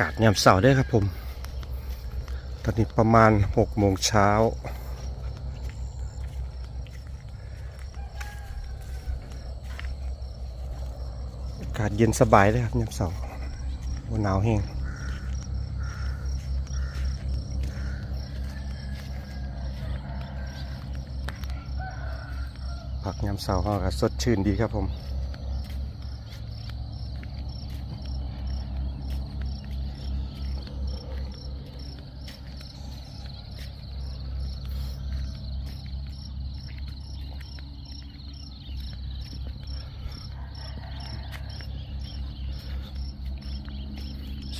ากาศยามเสาร์ด้วยครับผม ตอนนี้ประมาณ6โมงเช้า อากาศเย็นสบายเลยครับยามเสาร์วันหนาวแห้งผักยามเสาร์ก็สดชื่นดีครับผม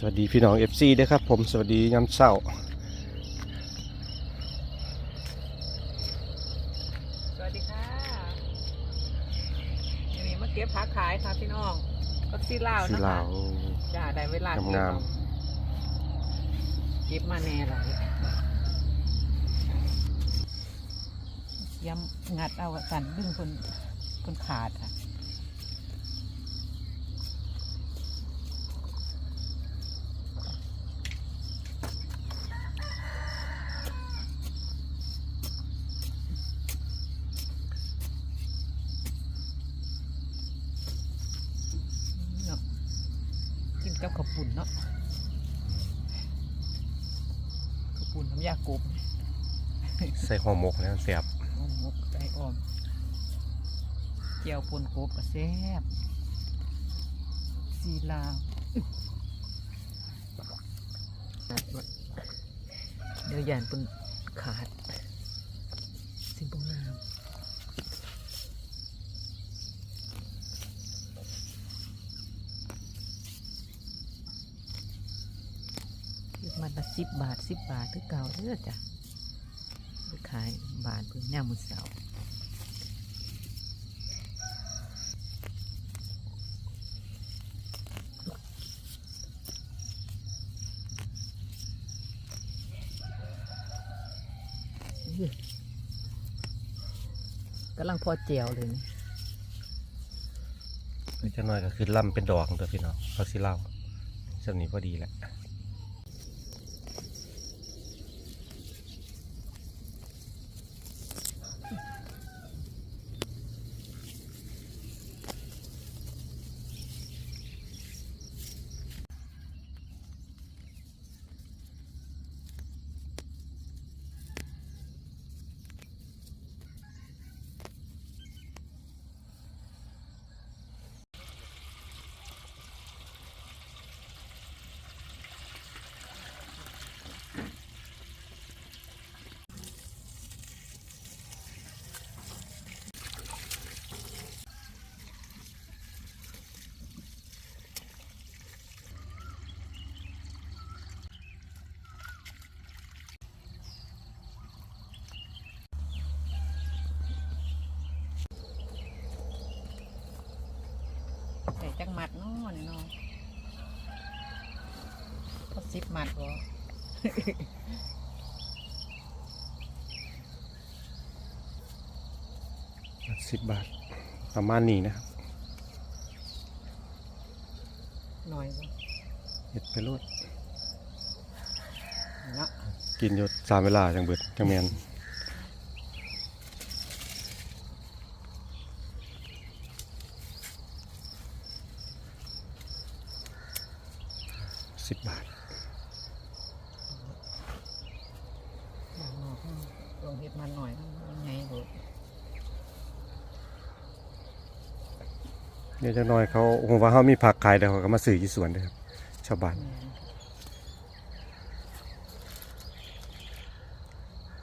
สวัสดีพี่น้อง FC ด้วยครับผมสวัสดียามเช้า สวัสดีค่ะวันนี้มาเก็บผักขายค่ะพี่น้องก็ซีลาวสีนะลาคะวจ้าได้เวลาเก็บงามแล้วเก็บมาแน่เลยย้ำงัดเอาสันดึงคนคนขาดค่ะ เนาะกินกับข้าว ปุ่นเนาะข้าวปุ่นน้ำยากบใส่ห่อหมกนะเสียบอ้อมหมกไก่อ้อมเจียวปนกบก็แซ่บสีลาวเดี๋ยวยานเป็นขาดสิ่งปงงามมันละสิ บาทสิบบาทคือเก่าเด้อจ้ะไปขายบาทเพิ่งย่ามมือเสาร์อื้อกำลังพอเจียวเลยนี่จะน้อยก็คือล่ำเป็นดอกตัวพี่น้องเขาสิเล่าสำนี้พอดีแหละ จังหมัดเนาะนี่เนาะพอสิบหมัดบ่สิบบาท ประมาณนี้นะครับหน่อยบ่เห็ดไปรดเนาะกินอยู่สามเวลาจังเบิดจังแมน สิบบาทบางนอกลงเห็ดมันหน่อยมันไงบ่เดี๋ยวจะน้อยเขาผมว่าเขามีผักขายเดี๋ยวเขาก็มาซื้อที่สวนเลยครับชาวบ้านแม่น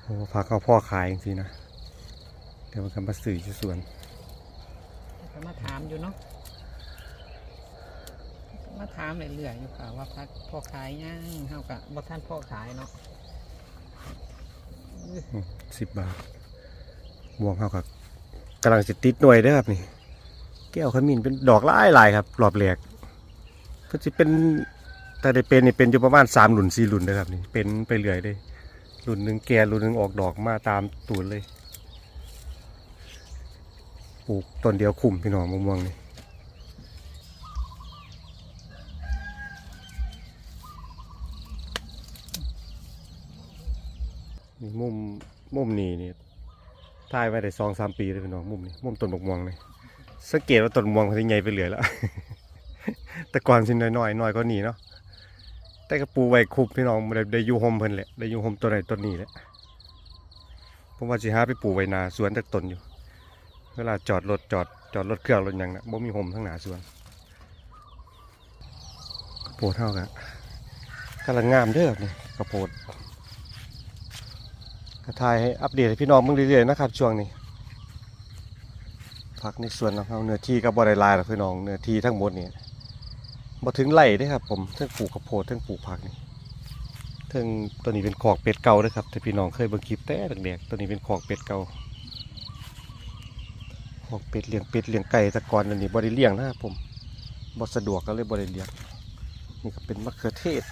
โอ้ผักเขาพ่อขายจริงๆนะเดี๋ยวมันก็มาซื้อที่สวนก็มาถามอยู่เนาะ มาถามเรื่อยๆอยู่ค่ะ ว่าพักพ่อขายยังเฮากับบ่ท่านพ่อขายเนาะสิบบาทบวงเขากับกำลังจะติดหน่วยเด้อครับนี่ แก้วขมิ้นเป็นดอกหลายหลายครับรอบแรกก็จะเป็นแต่ได้เป็นนี่เป็นอยู่ประมาณสามหลุนสี่หลุนนะครับนี่เป็นไปเรื่อยเลยหลุนหนึ่งแก่หลุนหนึ่งออกดอกมาตามตูนเลยปลูกต้นเดียวคุ้มพี่น้องมะม่วงนี่ นี่มุม มุมนี้นี่ถ่ายไว้ได้สองสามปีเลยพี่น้องมุมนี้มุมต้นบกม่วงนี่สังเกตว่าต้นม่วงเขาจะใหญ่ไปเรื่อแล้ว แต่ก่อนสิน้อยๆน้อยก็หนีเนาะแต่กระปูไว้คุบพี่น้องได้ได้อยู่โฮมเพิ่นแหละได้อยู่โฮมตัวไหนต้นนี้แหละผมว่าสิหาไปปลูกไว้นาสวนจากต้นอยู่ เวลาจอดรถจอดจอดรถเครื่องรถยังนะบ่มีโฮมทั้งหนาสวนกระโปดเท่ากันกำลังงามเด้อนี่กระโปด ทายให้อัปเดตให้พี่น้องมึงเรื่อยๆนะครับช่วงนี้พักในส่วนของเราเนื้อที่ก็บ่ได้ลายหรอกพี่น้องเนื้อที่ทั้งหมดนี่บ่ถึงไร่ด้ครับ ผมทั้งปลูกข้าวโพดทั้งปลูกผักนี่ทั้งตัวนี้เป็นขอกเป็ดเก่าด้อครับถ้าพี่น้องเคยบิ่งคลิปแต่เด็กๆตัวนี้เป็นขอกเป็ดเก่าพวกเป็ดเลี้ยงเป็ดเลี้ยงไก่ต่ก่อนอันนี้บริเลี้ยงนะครับผมบ่สะดวกก็เลยบริเลี้ยงนี่ก็เป็นมะเขือเทศ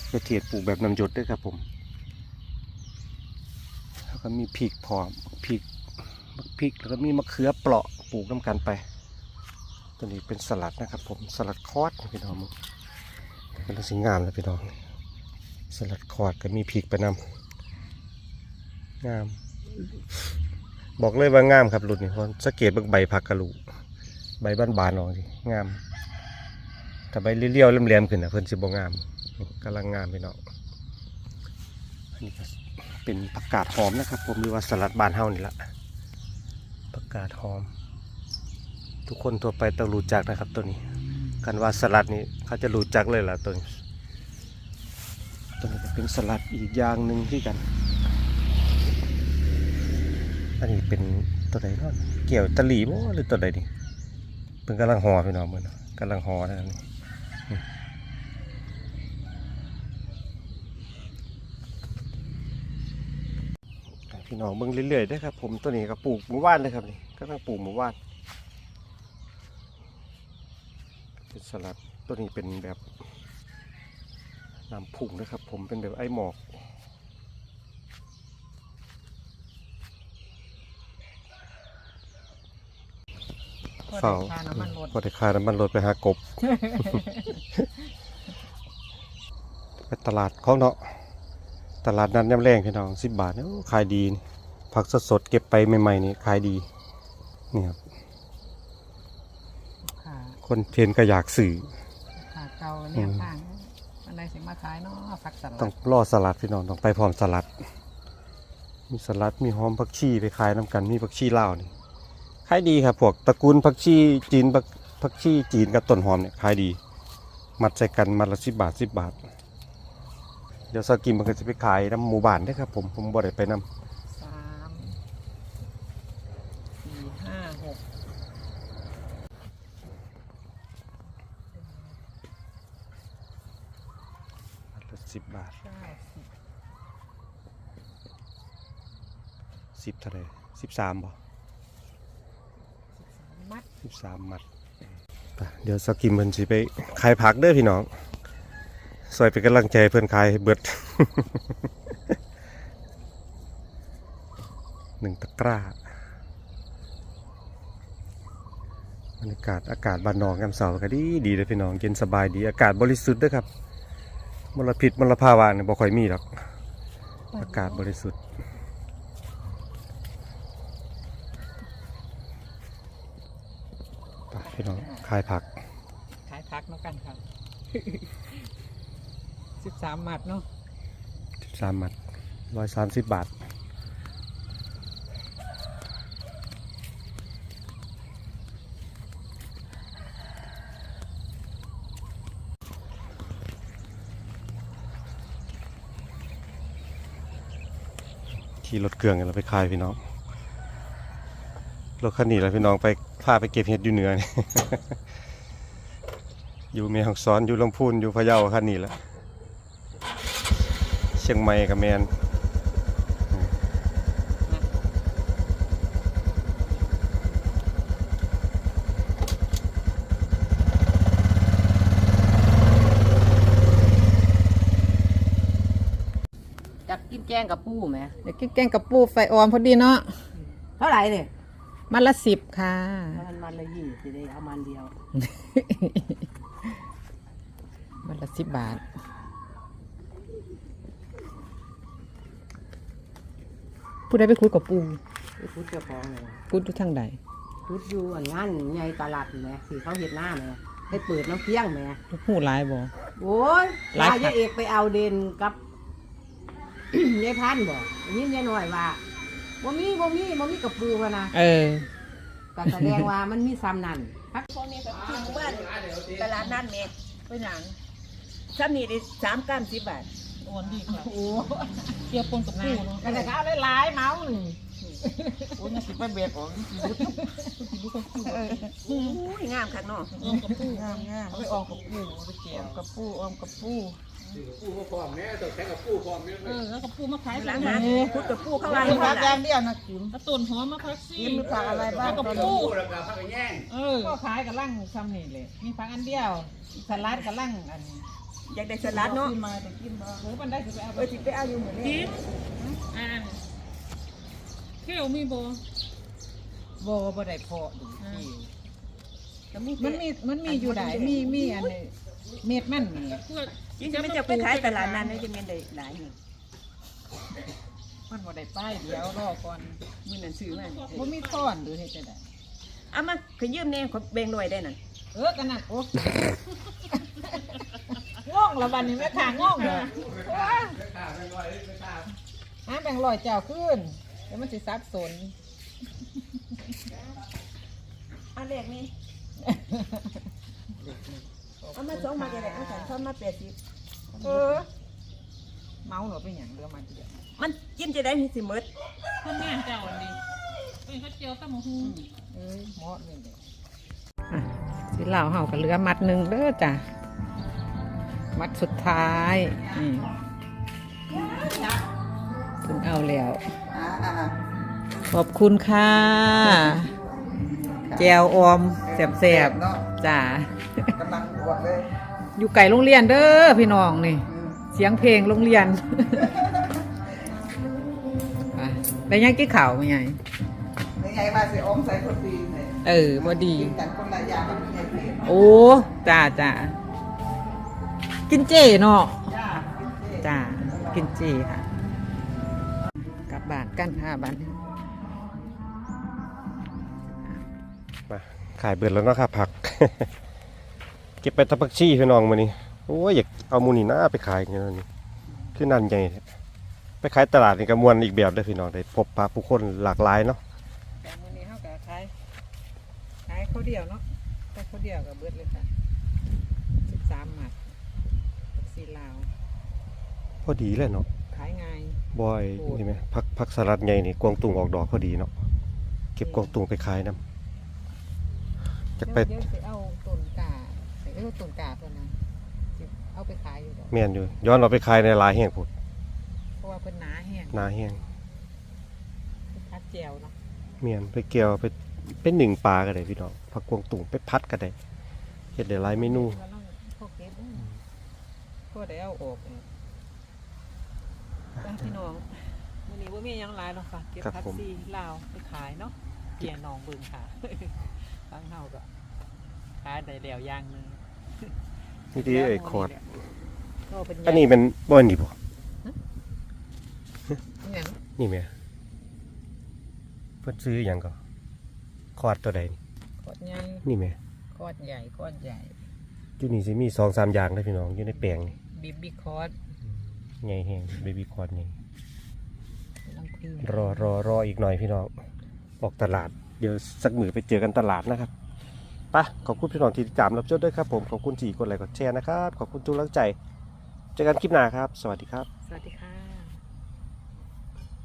มะเขือเทศปลูกแบบน้ำหยดด้วยครับผม แล้วก็มีพริกพร้อมพริกมะพริกแล้วก็มีมะเขือเปราะปลูกน้ำกันไป ตัวนี้เป็นสลัดนะครับ ผมสลัดคอดพี่น้องมึงเป็นสิ่งงามเลยพี่น้องสลัดคอดก็มีพริกไปนำงาม บอกเลยว่างามครับรุ่นนี้เพราะสังเกตเบิ่งใบผักกะลูใบบ้านบานออกสิงามถ้าใบเลี้ยวๆแหลมๆขึ้นนะเพิ่นสิบ่งามกำลังงามพี่น้องอันนี้ก็ เป็นผักกาดหอมนะครับ ผมหรือว่าสลัดบานเฮานี่ละผักกาดหอม ทุกคนทั่วไปต้องรู้จักนะครับตัวนี้กันว่าสลัดนี้เขาจะรู้จักเลยล่ะตัวนี้ตัวนี้ก็เป็นสลัดอีกอย่างหนึ่งที่กัน อันนี้เป็นตัวใดเนาะเกี่ยวตะหลีบ่หรือตัวใดนี่เป็นกำลังหอพี่น้องมันกำลังหอนะนี่นี่ให้พี่ น้องเบิ่งเรื่อยๆได้อครับ ผมตัวนี้ก็ปลูกหมู่บ้านเลยครับนี่กำลังปลูกหมู่บ้านเป็นสลัดตัวนี้เป็นแบบน้ำผุ่งนะครับ ผมเป็นแบบไอ้หมอกเฝ้าค่าน้ำมันรถพอได้ค่าน้ำมันรถไปหากบ ไปตลาดของเนาะ ตลาดนัดย่ำแรงพี่น้องสิบบาทเนี่ยโอ้ขายดีนี่ผักสดๆเก็บไปใหม่ๆนี่ขายดีนี่ครับค่ะคนเทรนก็อยากสื่อค่ะเก่าเนี่ยทางอันใดสิมาขายเนาะผักสลัต้องดรอสลัดพี่น้องต้องไปพร้อมสลัด มีสลัดมีหอมผักชีไปขายน้ำกันมีผักชีลาวนี่ขายดีครับพวกตระกูลผักชีจีนผักผักชีจีนกับต้นหอมเนี่ยขายดี มัดใส่กันมัดละสิบบาทสิบบาท เดี๋ยวสกิมมันก็จะไปขายน้ำหมู่บ้านได้อครับผมผมบ่ได้ไปนำสามสี่ห้าหกมัดละสิบบาทเก้าสิบสิบเท่าไหรสิบสามบ่มัด สิบสามมัดไปเดี๋ยวสกิมมันสิไปขายผักเด้อพี่น้อง ซอยเป็นกำลังใจเพื่อนขายให้เบิดหนึ่งตะกร้าบรรยากาศอากาศบ้านนอกยามเสาร์ก็ดีดีเลยพี่น้องเย็นสบายดีอากาศบริสุทธิ์ด้วยครับมลพิษมลภาวะเนี่ยบ่ค่อยมีหรอก อากาศบริสุทธิ์ไปพี่น้องขายผัก ขายผักเนาะกันครับ สิบสามมัดเนาะสิบสามมัดร้อยสามสิบบาท ขี่รถเครื่องกันเราไปขายพี่น้อง รถคันนี้แล้วพี่น้องไปพาไปเก็บเห็ดอยู่เหนือนี่ อยู่เมียงซ้อนอยู่ลำพูนอยู่พะเยาคันนี้แหละเชียงใหม่กับแมนจับกินแกงกับปูไหมเดี๋ยวกินแกงกับปูไฟออมพอดีเนาะเท่าไหร่เนี่ยมัดละสิบค่ะ มันมันละยี่สิได้เอามันเดียว มัดละสิบบาท ผู้ใดไปคุยกับปูไปพุดเจ้าของเลยพูดอยู่ทางใดพุดอยู่อันงานใหญ่ตลาดแหม่สีเขาเห็ดหน้าแหม่ให้เปิดน้ำเพียงแหม่หูหลายบ่ โอ้ยหลายลายายเอกไปเอาเด่นกับ ยายพันธุ์บอกนี่ยายหน่อยว่าบ่มีบ่มีบ่มีกับปูกันนะเออก็แสดงว่ามันมีซ้ำนั่นพักพวกนี้ก็ที่หมู่บ้านตลาดนัดเมฆไปหนังซ้ำนี่ได้สามก้ามสิบบาท โอนดีค่ะโอ้เกี่ยวปนกับปูเนาะก็จะเอาหลายๆเมาส์นี่โหน่าสิไปเบียดออกโอ้ยงามคักเนาะงามงามเอาไปออกกับปูเอาไปเกี่ยวกับปูออมกับปูเออแล้วก็ปูมะขายหลังหาหาพุดกับผู้เข้ามามีที่ผับ้ากนอย่างเดียวนะกิมกระตุนหอมมะพักซี่กิมมีผักอะไรบ้างแล้วก็ปูเออก็ขายกับลั่งซ้ำนี่เลยมีผักอันเดียวสลัดกับลั่งอัน อยากได้สลัดเนาะมาแต่กินบ่หรือมันได้สิไปเอาเออสิไปเอาอยู่เหมือนกินี้นอ่านเขี้ยวมีโบบ่บ่ได้พอดูก็มีมันมีมันมีอยู่ได้มีมีอันนี้เม็ดมันนี่พวกจริงๆมันจะไปขายตลาดนั้นนี่จะมีได้หลายเงินมันบ่ได้ป้ายเดียวรอก่อนมือนั่นซื้อมาบ่มีท่อนหรือเฮ็ดจังได๋เอามาขยืมแน่ขอแบ่งหน่อยได้นั่นเออกันนั่นโอ้ งงละบัดนี้แม่ค้างงเด้อหาแบ่งร้อยเจ้าขึ้น เดี๋ยวมันสิสับสนเอาเลขนี้เอามาสองมาจะได้เอาสันทอนมาแปดสิบเออ เมาเหรอเป็นอย่างเรือมาเดียวมันกินจะได้มีสิหมดคนงานเจ้าอันนี้เป็นข้าวเจียวตั้มหูเอ้ยเหมาะเลยเด้อะสิเหล่าเห่ากับเรือมัดหนึ่งเด้อจ้ะ มัดสุดท้ายนี่ถึงเอาแล้ว ขอบคุณค่ะ แจวออมแสบๆจ้ะกำลังบวชเลย อยู่ไก่โรงเรียนเด้อพี่น้องนี่ เสียงเพลงโรงเรียนอะได้ยังกี่ข่าวมั้ยไงยังไงมาสิอมใส่คนดีเนี่ยเออบ่ดีกินกันคนละอย่างกับยายเพชรโอ้จ้าจ้า กินเจเนาะจ้าจ้ากินเจค่ะกลับบ้านกันค่ะบ้านมาขายเบิดแล้วเนาะครับผัก เก็บไปตะปักชี่พี่น้องมานี่โอ้ยอยากเอามูนี่หน้าไปขายอย่างนี้คือนันใหญ่แท้ไปขายตลาดนี่ก็มวนอีกแบบเด้อพี่น้องได้พบปะผู้คนหลากหลายเนาะแต่มื้อนี้เฮาก็ขายขายข้าวเดียวเนาะแต่ข้าวเดียวก็เบิดเลยค่ะ13หมัดผักซีลาว พ อดีเลยเนาะขายง่ายบอยโอ้นี่ไหมผักผักสลัดใหญ่นี่กวางตุงออกดอกพอดีเนาะเก็บกวางตุงไปขายนํจะไปเดี๋ยวสิเอาต้นกาใส่เอาต้นกาเพิ่นนะสิเอาไปขายอยู่ดอกแม่นอยู่ย้อนเราไปขายในหลายแห่งพุ่นเพราะว่าเพิ่นหนาแห้งหนาแห่งเพิ่นพัดแจวเนาะเมียนไปเกี่ยวไปเป็นหนึ่งปลาก็ได้พี่น้องผักกวางตุงไปพัดก็ได้เฮ็ดได้หลายเมนูแล้วเราพวกเก็บอืมพวกได้เอาออกเอง จ้าพี่น้องมื้อนี้บ่มีหยังหลายหรอกค่ะเก็บครับผักผม ซีลาวไปขายเนาะเกียร์นองบึงค่ะทางเฮาก็ขายได้แล้วอย่างหนึงนี่ที่ไอ้คอร์ดโเป็นอันนี้เป็นบ่อนนี่บ่หยังนี่แม่เพิ่นซื้อหยังก็คอร์ดตัวใดนี่ขอดใหญ่นี่แม่ขอดใหญ่ขอดใหญ่ อยู่นี่สิมี2 3อย่างเด้อพี่น้องอยู่ในแปลงนี่บิบบีคอด ใหญ่แฮงเบบี้คอร์ดนี่น้ำพึ่งรอรอรออีกหน่อยพี่น้อง ออกตลาด เดี๋ยวสักมือไปเจอกันตลาดนะครับไปะขอบคุณพี่น้องที่ติดตามรับชมด้วยครับผมขอบคุณที่กดไลค์กดแชร์นะครับ ขอบคุณทุกกำลังใจ เจอกันคลิปหน้าครับ สวัสดีครับ สวัสดีค่ะ